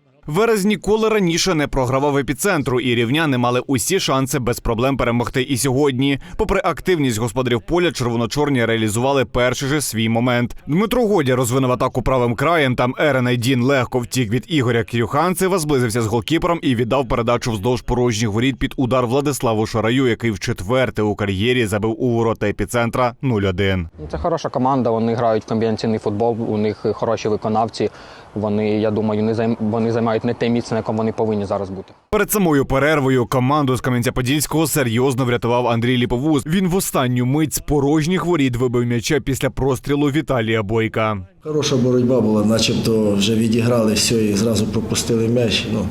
llama, ¿no? Верес ніколи раніше не програвав епіцентру, і рівняни мали усі шанси без проблем перемогти і сьогодні. Попри активність господарів поля, червоночорні реалізували перший же свій момент. Дмитро Годя розвинув атаку правим краєм. Там Ерен Айдін легко втік від Ігоря Кирюханцева, зблизився з голкіпером і віддав передачу вздовж порожніх воріт під удар Владиславу Шараю, який вчетверте у кар'єрі забив у ворота епіцентра 0-1. Ну, Це хороша команда, вони грають в комбінаційний футбол, у них хороші виконавці. Вони, я думаю, не займ... вони займають не те місце, на якому вони повинні зараз бути. Перед самою перервою команду з Кам'янця-Подільського серйозно врятував Андрій Ліповуз. Він в останню мить з порожніх воріт вибив м'яча після прострілу Віталія Бойка. Хороша боротьба була, начебто вже відіграли все і зразу пропустили м'яч. Ну,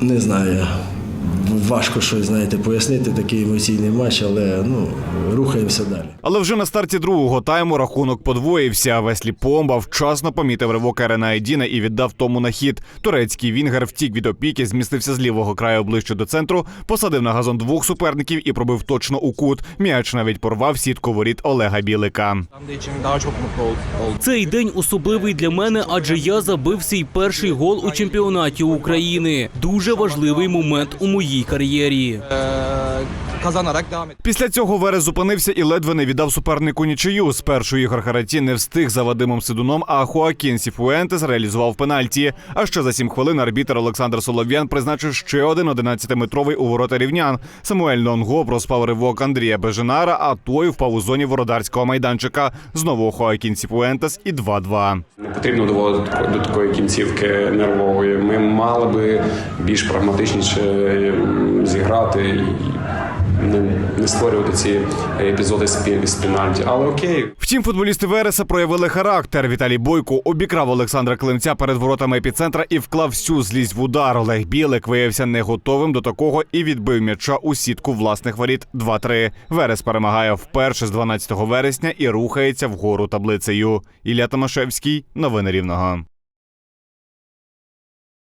не знаю. Важко щось, знаєте, пояснити такий емоційний матч, але ну, рухаємося далі. Але вже на старті другого тайму рахунок подвоївся. Веслі Помба вчасно помітив ривок Ерена Айдіна і віддав тому на хід. Турецький вінгер втік від опіки, змістився з лівого краю ближче до центру, посадив на газон двох суперників і пробив точно у кут. М'яч навіть порвав сітку воріт Олега Білика. Цей день особливий для мене, адже я забив свій перший гол у чемпіонаті України. Дуже важливий момент у моїй кар'єрі. Після цього Верес зупинився і ледве не віддав супернику нічию. Спершу Ігор Хараті не встиг за Вадимом Сидуном, а Хоакін Сіфуентес реалізував пенальті. А ще за сім хвилин арбітер Олександр Солов'ян призначив ще один 11-метровий у ворота рівнян. Самуель Нонго проспав ривок Андрія Беженара, а той впав у зоні вородарського майданчика. Знову Хоакін Сіфуентес і 2-2. Не потрібно доводити до такої кінцівки нервової. Ми мали би більш прагматичніше зіграти і не, створювати ці епізоди з пі- з пенальті. Але окей, Втім, футболісти Вереса проявили характер. Віталій Бойко обікрав Олександра Климця перед воротами епіцентра і вклав всю злість в удар. Олег Білик виявився не готовим до такого і відбив м'яча у сітку власних воріт 2-3. Верес перемагає вперше з 12 вересня і рухається вгору таблицею. Ілля Томашевський. Новини Рівного.